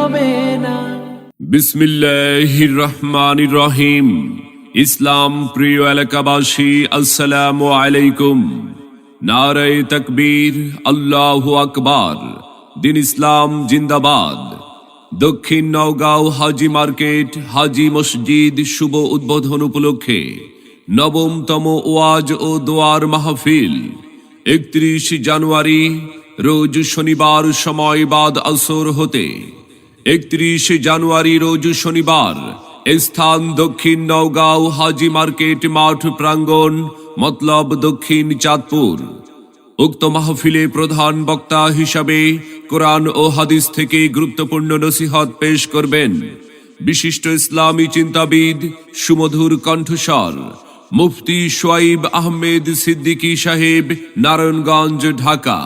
হবে বিসমিল্লাহির রহমানির রহিম ইসলাম প্রিয় এলাকাবাসী, আসসালামু আলাইকুম। নারায় তকবীর, আল্লাহ আকবার। দিন ইসলাম জিন্দাবাদ। দক্ষিণ নওগাঁও হাজি মার্কেট, হাজি মসজিদ শুভ উদ্বোধন উপলক্ষে নবমতম ওয়াজ ও দোয়ার মাহফিল। একত্রিশ জানুয়ারি, রোজ শনিবার সময় বাদ আসর হতে একত্রিশ জানুয়ারি রোজ শনিবার স্থান দক্ষিণ নওগাঁও হাজি মার্কেট মাঠ প্রাঙ্গণ, মতলব দক্ষিণ চাঁদপুর। উক্ত মাহফিলে প্রধান বক্তা হিসাবে কোরআন ও হাদিস থেকে গুরুত্বপূর্ণ নসিহত পেশ করবেন বিশিষ্ট ইসলামী চিন্তাবিদ সুমধুর কণ্ঠস্বর, মুফতি সোয়াইব আহমেদ সিদ্দিকী সাহেব, নারায়ণগঞ্জ, ঢাকা।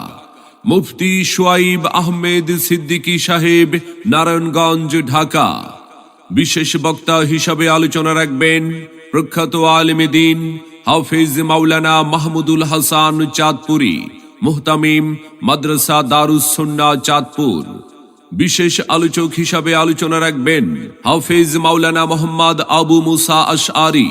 মুফতি সোয়াইব আহমেদ সিদ্দিকী সাহেব, নারায়ণগঞ্জ, ঢাকা। বিশেষ বক্তা হিসাবে আলোচনা রাখবেন প্রখ্যাত আলেমে দিন, হাফিজ মাওলানা মাহমুদুল হাসান চাঁদপুরি, মুহতামিম মাদ্রাসা দারুসন্না চাঁদপুর। বিশেষ আলোচক হিসাবে আলোচনা রাখবেন হাফিজ মাওলানা মোহাম্মদ আবু মুসা আশআরি,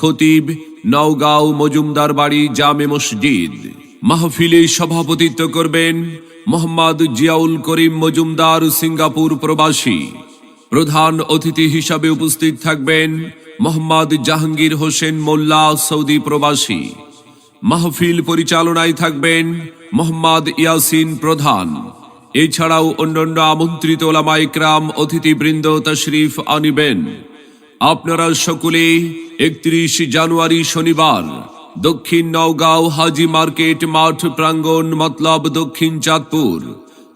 খতিব নওগাঁও মজুমদার বাড়ি জামে মসজিদ। মাহফিলে সভাপতিত্ব করবেন মোহাম্মদ জিয়াউল করিম মজুমদার সিঙ্গাপুর প্রবাসী। প্রধান অতিথি হিসাবে উপস্থিত থাকবেন মোহাম্মদ জাহাঙ্গীর হোসেন মোল্লা, সৌদি প্রবাসী। মাহফিল পরিচালনায় থাকবেন মোহাম্মদ ইয়াসিন প্রধান। এছাড়াও অন্যান্য আমন্ত্রিত ওলামা ইকরাম, অতিথিবৃন্দ তশরিফ আনিবেন। আপনারা সকলে একত্রিশ জানুয়ারি শনিবার দক্ষিণ নওগাঁও হাজি মার্কেট মাঠ প্রাঙ্গণ মতলব দক্ষিণ চাঁদপুর।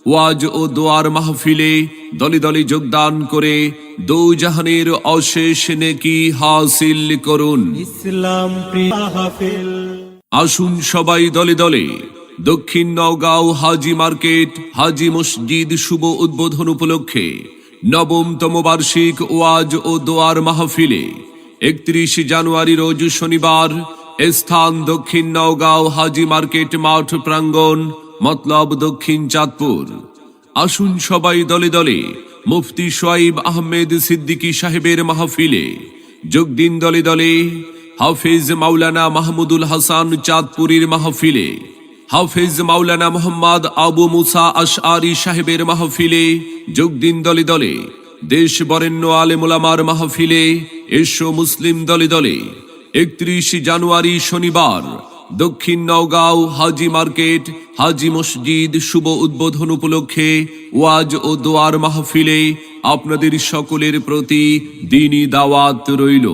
ওয়াজ ও দোয়ার মাহফিলে দলে দলে যোগদান করে দৌজাহানের অশেষ নেকি হাসিল করুন। ইসলাম আসুন সবাই দলে দলে দক্ষিণ নওগাঁও হাজি মার্কেট হাজি মসজিদ শুভ উদ্বোধন উপলক্ষে নবমতম বার্ষিক ওয়াজ ও দোয়ার মাহফিলে একত্রিশ জানুয়ারি রোজ শনিবার স্থান দক্ষিণ নওগাঁও, হাজি মার্কেট, মাঠ প্রাঙ্গণ, মতলব দক্ষিণ চাঁদপুর। আসুন সবাই দলে দলে মুফতি সোয়াইব আহমেদ সিদ্দিকী সাহেবের মাহফিলে। যোগ দিন দলে দলে হাফিজ মাওলানা মাহমুদুল হাসান চাঁদপুরীর মাহফিলে। হাফিজ মাওলানা মোহাম্মদ আবু মুসা আশআরি সাহেবের মাহফিলে যোগ দিন দলে দলে। দেশ বরেণ্য আলেমুলামার মাহফিলে এসো মুসলিম দলে দলে। একত্রিশ জানুয়ারি শনিবার, দক্ষিণ নওগাঁও হাজি মার্কেট, হাজি মসজিদ শুভ উদ্বোধন উপলক্ষে ওয়াজ ও দোয়ার মাহফিলে আপনাদের সকলের প্রতি দিনই দাওয়াত রইল।